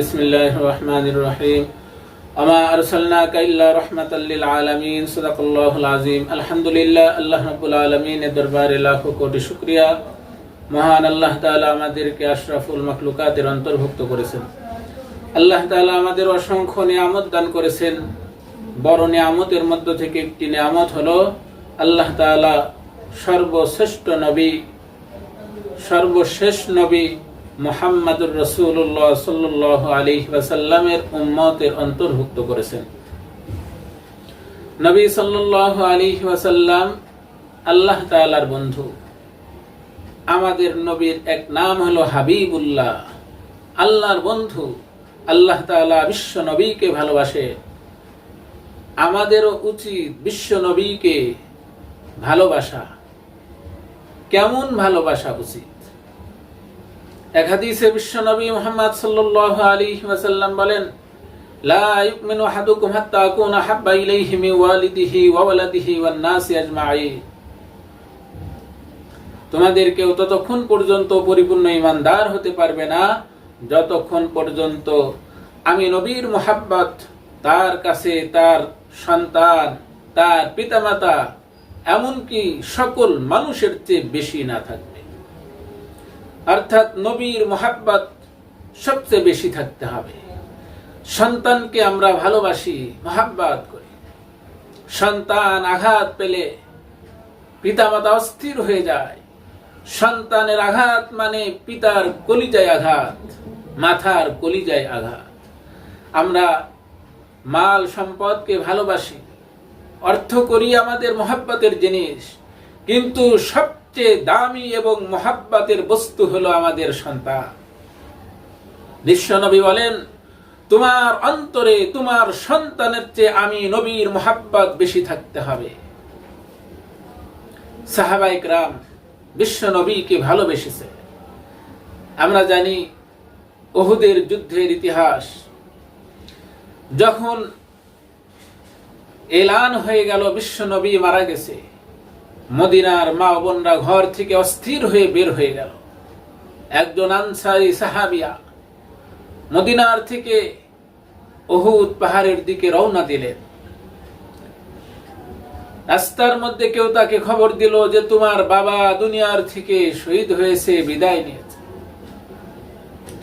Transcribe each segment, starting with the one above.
بسم الله الرحمن الرحيم রহমান রহিম আমা আরসালনা للعالمين صدق الله العظيم الحمد لله الله رب العالمين دربار الله কোটি শুক্রিয়া মহান আল্লাহ তালা আমাদেরকে আশরাফুল মখলুকাতের অন্তর্ভুক্ত করেছেন। আল্লাহ তালা আমাদের অসংখ্য নিয়ামত দান করেছেন। বড় নিয়ামতের মধ্য থেকে একটি নিয়ামত হলো আল্লাহ তালা সর্বশ্রেষ্ঠ নবী, সর্বশেষ নবী মোহাম্মদুর রসুল্লাহ সাল্লাহ আলী ওয়াসাল্লামের উম্মতের অন্তর্ভুক্ত করেছেন। নবী সাল্লাহ আলী ওয়াসাল্লাম আল্লাহ তালার বন্ধু। আমাদের নবীর এক নাম হলো হাবিবুল্লাহ। আল্লাহর বন্ধু। আল্লাহ তাআলা বিশ্ব নবীকে ভালোবাসে। আমাদেরও উচিত বিশ্ব নবীকে ভালোবাসা। কেমন ভালোবাসা উচিত? এক হাদিসে বিশ্বনবী মুহাম্মদ সাল্লাল্লাহু আলাইহি ওয়াসাল্লাম বলেন, লা ইউমিনু আহাদুকুম হাত্তা আকুনা হাব্বা ইলাইহি মিন ওয়ালিদিহি ওয়া ওয়ালাদিহি ওয়ান নাসি আজমাইন তোমাদের কেউ ততক্ষণ পর্যন্ত পরিপূর্ণ ইমানদার হতে পারবে না, যতক্ষণ পর্যন্ত আমি নবীর মোহাব্বত, তার কাছে তার সন্তান, তার পিতামাতা, এমনকি সকল মানুষের চেয়ে বেশি না থাকবে অর্থাৎ নবীর মোহাব্বত সবচেয়ে বেশি থাকতে হবে। সন্তানকে আমরা ভালোবাসি, মোহাব্বত করি। সন্তান আঘাত পেলে পিতামাতা অস্থির হয়ে যায়। সন্তানের আঘাত মানে পিতার কলিজায় আঘাত, মাথার কলিজায় আঘাত। আমরা মাল সম্পদকে ভালোবাসি, অর্থ করি আমাদের মহাব্বতের জিনিস, কিন্তু সবচেয়ে দামি এবং মহাব্বতের বস্তু হলো আমাদের সন্তান। বিশ্বনবী বলেন, তোমার অন্তরে তোমার সন্তানের চেয়ে আমি নবীর মহাব্বত বেশি থাকতে হবে। সাহাবাইক রাম বিশ্ব নবীকে ভালোবেসেছে। আমরা জানি ওহুদের যুদ্ধের ইতিহাস। যখন এলান হয়ে গেল, বিশ্ব নবী মারা গেছে। মদিনার মা বোনরা ঘর থেকে অস্থির হয়ে বের হয়ে গেল। একজন আনসারি সাহাবিয়া মদিনার থেকে অহুদ পাহাড়ের দিকে রওনা দিলেন। রাস্তার মধ্যে কেউ তাকে খবর দিল যে তোমার বাবা দুনিয়ার থেকে শহীদ হয়েছে, বিদায় নিয়েছে।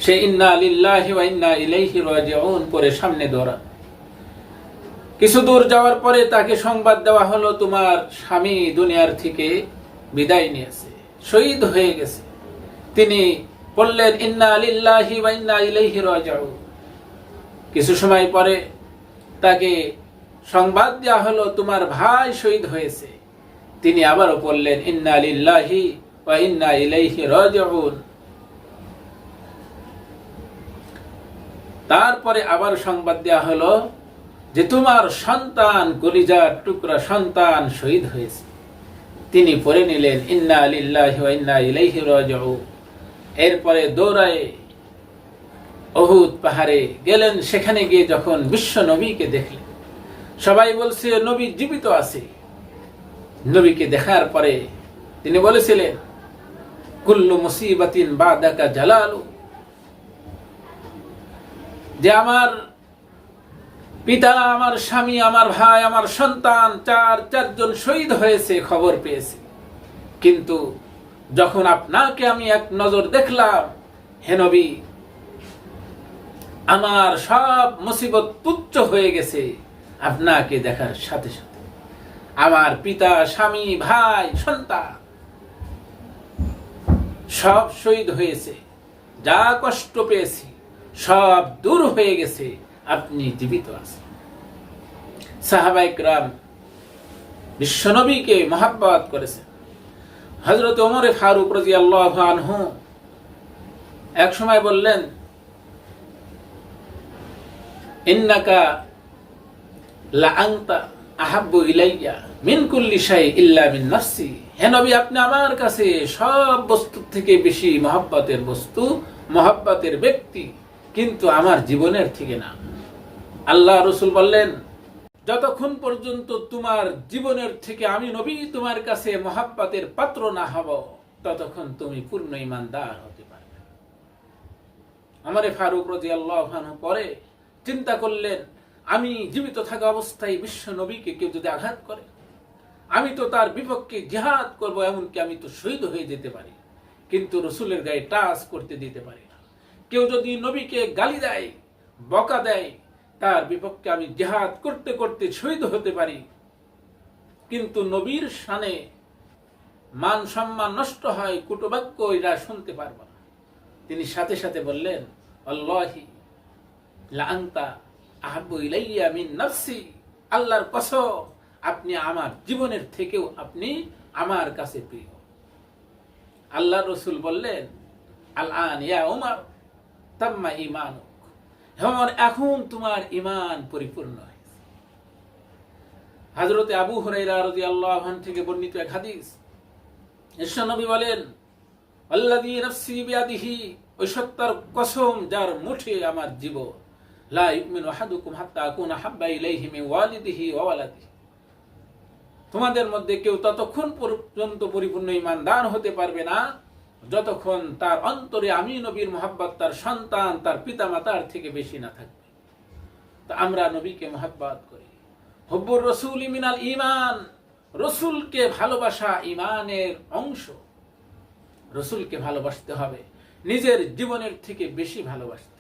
সে ইন্না লিল্লাহি ওয়া ইন্না ইলাইহি রাজিউন করে সামনে দৌড়া কিছু দূর যাওয়ার পরে তাকে সংবাদ দেওয়া হলো, তোমার স্বামী দুনিয়ার থেকে বিদায় নিয়েছে, শহীদ হয়ে গেছে। তিনি বললেন, ইন্না লিল্লাহি ওয়া ইন্না ইলাইহি রাজিউন। কিছু সময় পরে তাকে সংবাদ দেওয়া হলো, তোমার ভাই শহীদ হয়েছে। তিনি আবারও বললেন, ইন্না আলিল্লাহি ওয়া ইন্না ইলাইহি রাজিউন। তারপরে আবার সংবাদ দেওয়া হলো যে তোমার সন্তান কলিজার টুকরা সন্তান শহীদ হয়েছে। তিনি পড়ে নিলেন, ইন্না লিল্লাহি ওয়া ইন্না এরপরে দৌড়ায় অহুদ পাহাড়ে গেলেন, সেখানে গিয়ে যখন বিশ্ব নবীকে দেখলেন, সবাই বলছে, নবী জীবিত আছে। নবীকে দেখার পরে তিনি বলেছিলেন, কুল্লু মুসিবাতিন বাদাকা জালালু। যে আমার পিতা, আমার স্বামী, আমার ভাই, আমার সন্তান, চার, চারজন শহীদ হয়েছে, খবর পেয়েছি। কিন্তু যখন আপনাকে আমি এক নজর দেখলাম, হে নবী, আমার সব মুসিবত তুচ্ছ হয়ে গেছে আপনাকে দেখার সাথে সাথে। আমার পিতা, স্বামী, ভাই, সন্তান সব শহীদ হয়েছে, যা কষ্ট পেয়েছি, সব দূর হয়ে গেছে। আপনি জীবিত আছেন। সাহাবাইক রাম বিশ্বনবীকে মহাব্বত করেছেন। হজরত ওমরে ফারুক রাজি আল্লাহ আনহু এক সময় বললেন, ইন্নাকা আহাব্বু ইলাইয়া মিন কুল্লি শাই ইল্লা মিন নাফসি। হে নবী, আপনি আমার কাছে সব বস্তু থেকে বেশি মহাব্বতের বস্তু, মহাব্বতের ব্যক্তি, কিন্তু আমার জীবনের থেকে না আল্লাহ রসুল বললেন, যতক্ষণ পর্যন্ত তোমার জীবনের থেকে আমি নবী তোমার কাছে মহাব্বতের পাত্র না হব, ততক্ষণ তুমি পূর্ণ ইমানদার হতে পারবে আমারে ফারুক রাজি আল্লাহ পরে চিন্তা করলেন, আমি জীবিত থাকা অবস্থায় বিশ্ব নবীকে কেউ যদি আঘাত করে, আমি তো তার বিপক্ষে জিহাদ করব, এমনকি আমি তো শহীদ হয়ে যেতে পারি, কিন্তু রসুলের গায়ে টাচ করতে দিতে পারি না। কেউ যদি নবীকে গালি দেয়, বকা দেয় তার বিপক্ষে আমি জেহাদ করতে করতে শহীদ হতে পারি। কিন্তু নবীর সানে মান সম্মান নষ্ট হয়, কুটবাক্য এরা শুনতে পারব না। তিনি সাথে সাথে বললেন, আল্লাহি লাংতা ইলাইয়া মিন আল্লাহর কসম, আপনি আমার জীবনের থেকেও আপনি আমার কাছে প্রিয়। আল্লাহ রসুল বললেন আল আন ইয়া উমার, তাম্মা ইমানুক হেমর এখন তোমার ইমান পরিপূর্ণ হয়েছে। হাজরতে আবু হরাইরা রাজি থেকে বর্ণিত এক হাদিস। নবী বলেন আল্লাদি নফসি বিয়াদিহি ওই সত্তার কসম যার মুঠে আমার জীব লা ইউমিনু আহাদুকুম হাত্তা আকুনা হাব্বা ইলাইহি মিন ওয়ালিদিহি ওয়া ওয়ালাদিহি। তোমাদের মধ্যে কেউ ততক্ষণ পর্যন্ত পরিপূর্ণ ইমানদার হতে পারবে না যতক্ষণ তার অন্তরে আমি নবীর মোহাব্বত, তার সন্তান, তার পিতা মাতার থেকে বেশি না থাকবে। তা আমরা নবীকে মোহাব্বত করি। হব্বুর রসুল ইমিনাল ইমান রসুলকে ভালোবাসা ইমানের অংশ। রসুলকে ভালোবাসতে হবে, নিজের জীবনের থেকে বেশি ভালোবাসতে